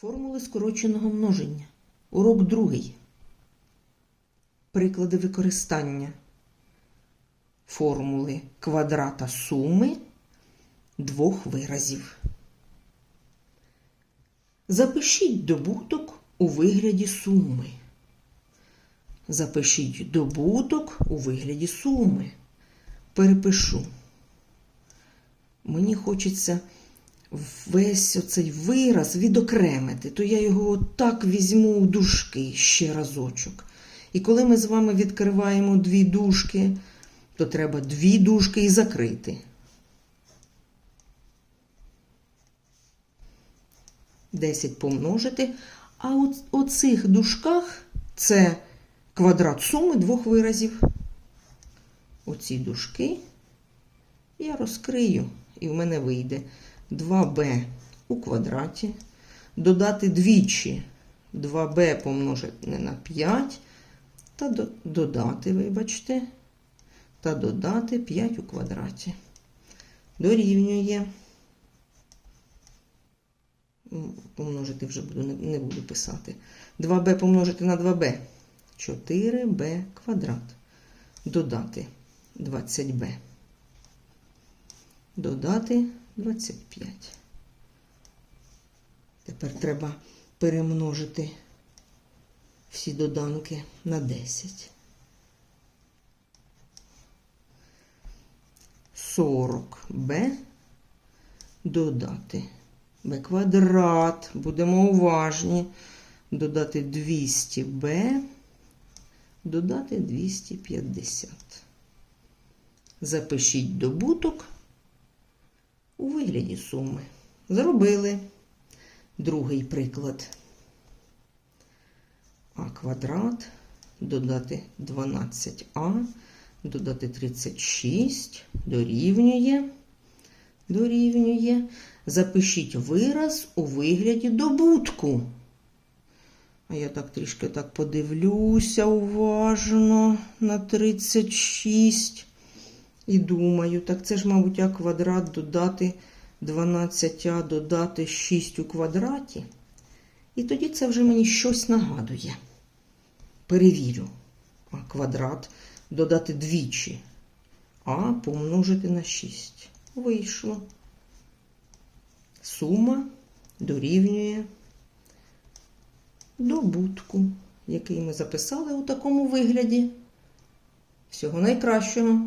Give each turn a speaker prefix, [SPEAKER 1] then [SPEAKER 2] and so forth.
[SPEAKER 1] Формули скороченого множення. Урок другий. Приклади використання формули квадрата суми двох виразів. Запишіть добуток у вигляді суми. Запишіть добуток у вигляді суми. Перепишу. Мені хочеться весь оцей вираз відокремити, то я його отак візьму у дужки ще разочок. І коли ми з вами відкриваємо дві дужки, то треба дві дужки і закрити. Десять помножити. А у оцих дужках це квадрат суми двох виразів. Оці дужки я розкрию, і в мене вийде 2b у квадраті, додати двічі 2b помножити на 5, та до- додати, вибачте, та додати 5 у квадраті. Дорівнює. Помножити вже буду, не буду писати. 2b помножити на 2b. 4b квадрат. Додати 20b додати 25. Тепер треба перемножити всі доданки на 10. 40b додати b квадрат. Будемо уважні. Додати 200b, додати 250. Запишіть добуток у вигляді суми. Зробили другий приклад. А квадрат, додати 12а, додати 36, дорівнює, дорівнює. Запишіть вираз у вигляді добутку. А я так трішки так подивлюся уважно на 36. І думаю, так це ж, мабуть, а квадрат додати 12а, додати 6 у квадраті. І тоді це вже мені щось нагадує. Перевірю. А квадрат додати двічі. А помножити на 6. Вийшло. Сума дорівнює добутку, який ми записали у такому вигляді. Всього найкращого.